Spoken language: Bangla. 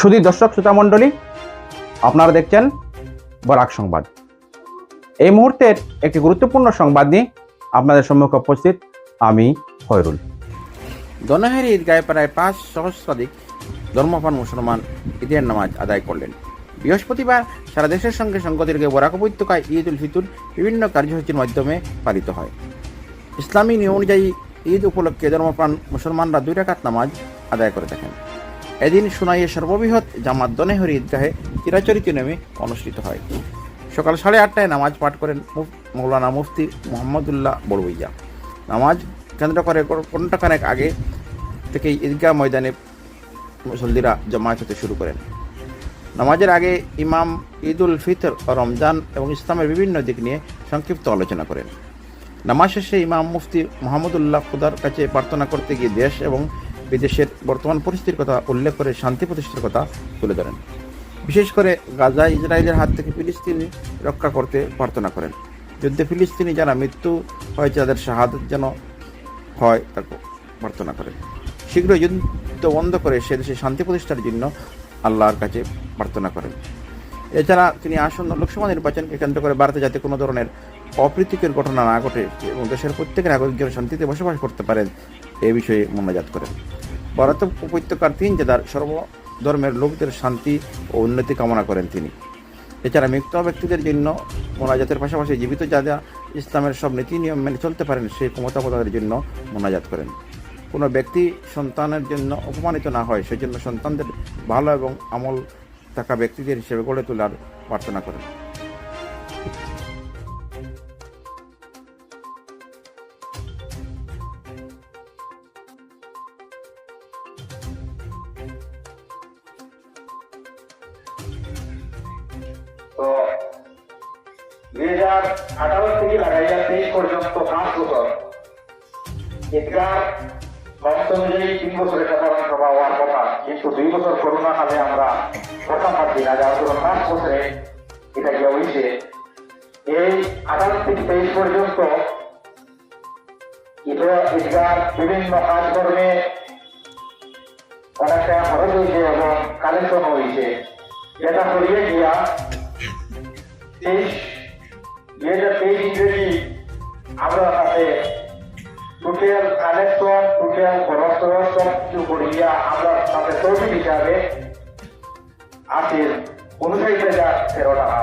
শুধু দর্শক, শ্রোতা মণ্ডলী, আপনারা দেখছেন বরাক সংবাদ। এই মুহূর্তের একটি গুরুত্বপূর্ণ সংবাদ নিয়ে আপনাদের সম্মুখে উপস্থিত আমি ফয়রুল দনহের ঈদগাহে প্রায় পাঁচ সহস্রাধিক ধর্মপান মুসলমান ঈদের নামাজ আদায় করলেন। বৃহস্পতিবার সারা দেশের সঙ্গে সংগতি রেখে বরাক উপত্যকায় ঈদ উল ফিতর বিভিন্ন কার্যসূচির মাধ্যমে পালিত হয়। ইসলামী নিয়ম অনুযায়ী ঈদ উপলক্ষে ধর্মপ্রাণ মুসলমানরা দুই রাকাত নামাজ আদায় করে থাকেন। এদিন সুনাইয়ের সর্ববৃহৎ জামাত দনেহরি ঈদগাহে চিরাচরিত নিয়মে অনুষ্ঠিত হয়। সকাল সাড়ে আটটায় নামাজ পাঠ করেন মৌলানা মুফতি মোহাম্মদুল্লাহ বড়ুইয়া। নামাজ কেন্দ্র করে ঘণ্টাখানেক আগে থেকেই ঈদগাহ ময়দানে মুসল্লিরা জমায়েত হতে শুরু করেন। নামাজের আগে ইমাম ঈদ উল ফিতর ও রমজান এবং ইসলামের বিভিন্ন দিক নিয়ে সংক্ষিপ্ত আলোচনা করেন। নামাজ শেষে ইমাম মুফতি মোহাম্মদুল্লাহ খুদার কাছে প্রার্থনা করতে গিয়ে দেশ এবং বিদেশের বর্তমান পরিস্থিতির কথা উল্লেখ করে শান্তি প্রতিষ্ঠার কথা তুলে ধরেন। বিশেষ করে গাজা ইসরায়েলের হাত থেকে ফিলিস্তিনি রক্ষা করতে প্রার্থনা করেন। যুদ্ধে ফিলিস্তিনি যারা মৃত্যু হয়েছে তাদের শাহাদত যেন হয় তা প্রার্থনা করেন। শীঘ্রই যুদ্ধ বন্ধ করে সে দেশে শান্তি প্রতিষ্ঠার জন্য আল্লাহর কাছে প্রার্থনা করেন। এছাড়া তিনি আসন্ন লোকসভা নির্বাচনকে কেন্দ্র করে ভারতে যাতে কোনো ধরনের অপ্রীতিকর ঘটনা না ঘটে এবং দেশের প্রত্যেকের নাগরিক যেন শান্তিতে বসবাস করতে পারেন, এ বিষয়ে মোনাজাত করেন। ভারত উপত্যকার তিন জেলার সর্বধর্মের লোকদের শান্তি ও উন্নতি কামনা করেন তিনি। এছাড়া মৃত ব্যক্তিদের জন্য মোনাজাতের পাশাপাশি জীবিত যারা ইসলামের সব নীতি নিয়ম মেনে চলতে পারেন, সেই ক্ষমতা প্রদানের জন্য মোনাজাত করেন। কোনো ব্যক্তি সন্তানের জন্য অপমানিত না হয়, সেজন্য সন্তানদের ভালো এবং আমল থাকা ব্যক্তিদের হিসেবে গড়ে তোলার প্রার্থনা করেন। পর্যন্ত পাঁচ বছর অনুযায়ী তিন বছরের কিন্তু দুই বছর করোনা কালে আমরা প্রথম পাচ্ছি না যার জন্য পাঁচ বছরে এটা গিয়ে হয়েছে। এই আঠারো থেকে তেইশ পর্যন্ত ঈদ- ঈদগাহ বিভিন্ন কাজকর্মে অনেকটা খরচ হয়েছে এবং কালেকশন হয়েছে। যেটা করিয়ে গিয়া তেইশ, দুই হাজার টোটাল কালেকশন টোটাল খরচ টরচ সব কিছু করিয়া আমরা তাতে তহবিল হিসাবে আসেন অনুসারী হাজার তেরো টাকা